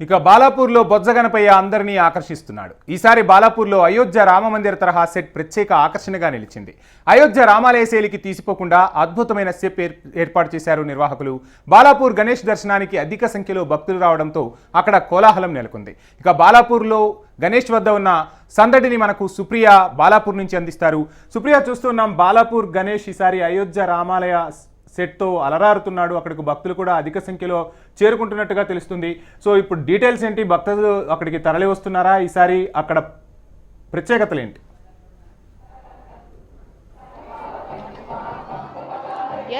ఇక బాలాపూర్లో బొజ్జగనపయ్య అందరినీ ఆకర్షిస్తున్నాడు. ఈసారి బాలాపూర్లో అయోధ్య రామమందిర తరహా సెట్ ప్రత్యేక ఆకర్షణగా నిలిచింది. అయోధ్య రామాలయ శైలికి తీసిపోకుండా అద్భుతమైన సెట్ ఏర్- ఏర్పాటు చేశారు నిర్వాహకులు. బాలాపూర్ గణేష్ దర్శనానికి అధిక సంఖ్యలో భక్తులు రావడంతో అక్కడ కోలాహలం నెలకొంది. ఇక బాలాపూర్లో గణేష్ వద్ద ఉన్న సందడిని మనకు సుప్రియ బాలాపూర్ నుంచి అందిస్తారు. సుప్రియ చూస్తున్నాం బాలాపూర్ గణేష్ ఈసారి అయోధ్య రామాలయ సెట్తో అలరారుతున్నాడు. అక్కడికి భక్తులు కూడా అధిక సంఖ్యలో చేరుకుంటున్నట్టుగా తెలుస్తుంది. సో ఇప్పుడు డీటెయిల్స్ ఏంటి? భక్తులు అక్కడికి తరలి వస్తున్నారా ఈసారి అక్కడ ప్రత్యేకతలు ఏంటి?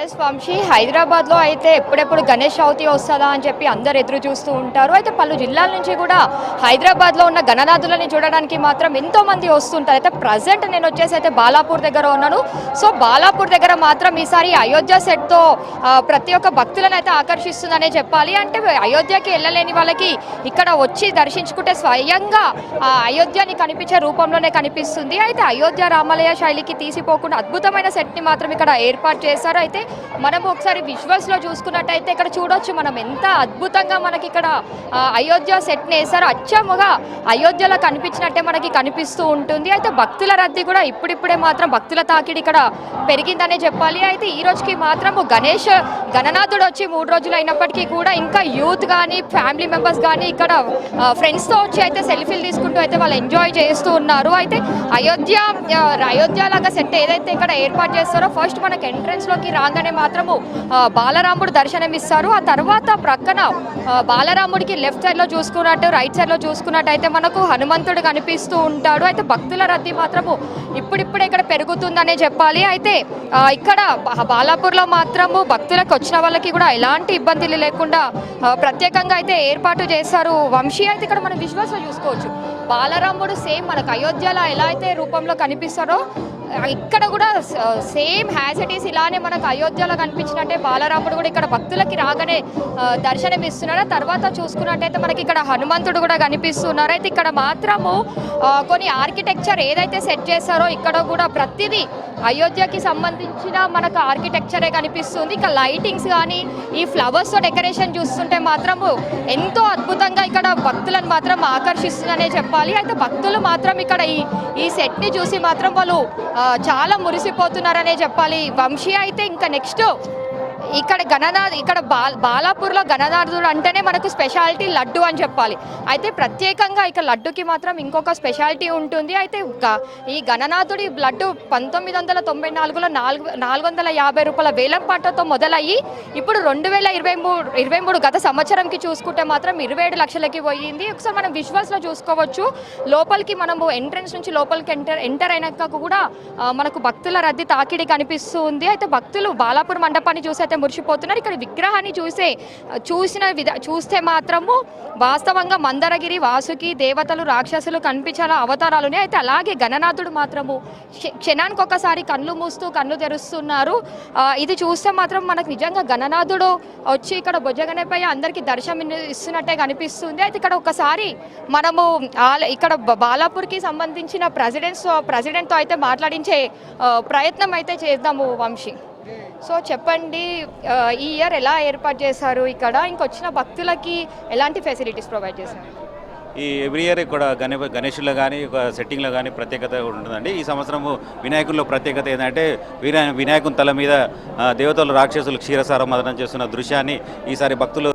ఎస్ వంశీ హైదరాబాద్లో అయితే ఎప్పుడెప్పుడు గణేష్ చవితి వస్తుందా అని చెప్పి అందరు ఎదురు చూస్తూ ఉంటారు. అయితే పలు జిల్లాల నుంచి కూడా హైదరాబాద్లో ఉన్న గణనాథులని చూడడానికి మాత్రం ఎంతోమంది వస్తుంటారు. అయితే ప్రజెంట్ నేను వచ్చేసి అయితే బాలాపూర్ దగ్గర ఉన్నాను. సో బాలాపూర్ దగ్గర మాత్రం ఈసారి అయోధ్య సెట్తో ప్రతి ఒక్క భక్తులను అయితే ఆకర్షిస్తుందనే చెప్పాలి. అంటే అయోధ్యకి వెళ్ళలేని వాళ్ళకి ఇక్కడ వచ్చి దర్శించుకుంటే స్వయంగా ఆ అయోధ్యని కనిపించే రూపంలోనే కనిపిస్తుంది. అయితే అయోధ్య రామాలయ శైలికి తీసిపోకుండా అద్భుతమైన సెట్ని మాత్రం ఇక్కడ ఏర్పాటు చేశారు. అయితే మనం ఒకసారి విజువల్స్లో చూసుకున్నట్టయితే ఇక్కడ చూడొచ్చు మనం ఎంత అద్భుతంగా మనకి ఇక్కడ అయోధ్య సెట్ని వేశారు. అచ్చముగా అయోధ్యలో కనిపించినట్టే మనకి కనిపిస్తూ ఉంటుంది. అయితే భక్తుల రద్దీ కూడా ఇప్పుడిప్పుడే మాత్రం భక్తుల తాకిడి ఇక్కడ పెరిగిందనే చెప్పాలి. అయితే ఈ రోజుకి మాత్రం గణేష్ గణనాథుడు వచ్చి మూడు రోజులు అయినప్పటికీ కూడా ఇంకా యూత్ కానీ ఫ్యామిలీ మెంబర్స్ కానీ ఇక్కడ ఫ్రెండ్స్తో వచ్చి అయితే సెల్ఫీలు తీసుకుంటూ అయితే వాళ్ళు ఎంజాయ్ చేస్తూ ఉన్నారు. అయితే అయోధ్య అయోధ్య లాగా సెట్ ఏదైతే ఇక్కడ ఏర్పాటు చేస్తారో ఫస్ట్ మనకి ఎంట్రన్స్లోకి రాగానే మాత్రము బాలరాముడు దర్శనం ఇస్తారు ఆ తర్వాత ప్రక్కన బాలరాముడికి లెఫ్ట్ సైడ్లో చూసుకున్నట్టు రైట్ సైడ్లో చూసుకున్నట్టయితే మనకు హనుమంతుడు కనిపిస్తూ ఉంటాడు. అయితే భక్తుల రద్దీ మాత్రము ఇప్పుడిప్పుడే ఇక్కడ పెరుగుతుందనే చెప్పాలి. అయితే ఇక్కడ బాలాపూర్లో మాత్రము భక్తులకు వచ్చిన వాళ్ళకి కూడా ఎలాంటి ఇబ్బందులు లేకుండా ప్రత్యేకంగా అయితే ఏర్పాటు చేస్తారు వంశీ. అయితే ఇక్కడ మనం విశ్వాసం చూసుకోవచ్చు. బాలరాముడు సేమ్ మనకు అయోధ్యలో ఎలా అయితే రూపంలో కనిపిస్తారో ఇక్కడ కూడా సేమ్ హ్యాసిటీస్ ఇలానే మనకు అయోధ్యలో కనిపించినట్టే బాలరాముడు కూడా ఇక్కడ భక్తులకి రాగానే దర్శనం ఇస్తున్నాడు. తర్వాత చూసుకున్నట్టయితే మనకి ఇక్కడ హనుమంతుడు కూడా కనిపిస్తున్నారు. అయితే ఇక్కడ మాత్రము కొన్ని ఆర్కిటెక్చర్ ఏదైతే సెట్ చేశారో ఇక్కడ కూడా ప్రతిదీ అయోధ్యకి సంబంధించిన మనకు ఆర్కిటెక్చరే కనిపిస్తుంది. ఇక లైటింగ్స్ కానీ ఈ ఫ్లవర్స్తో డెకరేషన్ చూస్తుంటే మాత్రము ఎంతో అద్భుతంగా ఇక్కడ భక్తులను మాత్రం ఆకర్షిస్తుందనే చెప్పాలి. అయితే భక్తులు మాత్రం ఇక్కడ ఈ ఈ సెట్ని చూసి మాత్రం వాళ్ళు చాలా మురిసిపోతున్నారనే చెప్పాలి. వంశీ అయితే ఇంకా నెక్స్ట్ ఇక్కడ గణనాథ్ ఇక్కడ బాల్ బాలాపూర్లో గణనాథుడు అంటేనే మనకు స్పెషాలిటీ లడ్డు అని చెప్పాలి. అయితే ప్రత్యేకంగా ఇక్కడ లడ్డుకి మాత్రం ఇంకొక స్పెషాలిటీ ఉంటుంది. అయితే ఈ గణనాథుడి లడ్డు పంతొమ్మిది వందల తొంభై నాలుగులో నాలుగు నాలుగు వందల యాభై రూపాయల వేలం పాటతో మొదలయ్యి ఇప్పుడు రెండు వేల ఇరవై మూడు ఇరవై మూడు గత సంవత్సరంకి చూసుకుంటే మాత్రం ఇరవై ఏడు లక్షలకి పోయింది. ఒకసారి మనం విజువల్స్లో చూసుకోవచ్చు. లోపలికి మనము ఎంట్రన్స్ నుంచి లోపలికి ఎంటర్ ఎంటర్ అయినాక కూడా మనకు భక్తుల రద్దీ తాకిడి కనిపిస్తుంది. అయితే భక్తులు బాలాపూర్ మండపాన్ని చూసే అయితే మురిసిపోతున్నారు. ఇక్కడ విగ్రహాన్ని చూసే చూసిన విధ చూస్తే మాత్రము వాస్తవంగా మందరగిరి వాసుకి దేవతలు రాక్షసులు కనిపించాల అవతారాలునే అయితే అలాగే గణనాథుడు మాత్రము క్షణానికి ఒకసారి కళ్ళు మూస్తూ కళ్ళు తెరుస్తున్నారు. ఇది చూస్తే మాత్రం మనకు నిజంగా గణనాథుడు వచ్చి ఇక్కడ భుజగణపై అందరికీ దర్శనం ఇస్తున్నట్టే కనిపిస్తుంది. అయితే ఇక్కడ ఒకసారి మనము ఇక్కడ బాలాపూర్కి సంబంధించిన ప్రెసిడెంట్స్ ప్రెసిడెంట్తో అయితే మాట్లాడించే ప్రయత్నం అయితే చేద్దాము వంశీ. సో చెప్పండి ఈ ఇయర్ ఎలా ఏర్పాటు చేశారు ఇక్కడ? ఇంకొచ్చిన భక్తులకి ఎలాంటి ఫెసిలిటీస్ ప్రొవైడ్ చేశారు? ఈ ఎవ్రీ ఇయర్ ఇక్కడ గణే గణేషుల్లో కానీ ఒక సెట్టింగ్లో కానీ ప్రత్యేకత ఉంటుందండి. ఈ సంవత్సరము వినాయకుల్లో ప్రత్యేకత ఏంటంటే వినా వినాయకుని తల మీద దేవతలు రాక్షసులు క్షీరసారం మదనం చేస్తున్న దృశ్యాన్ని ఈసారి భక్తులు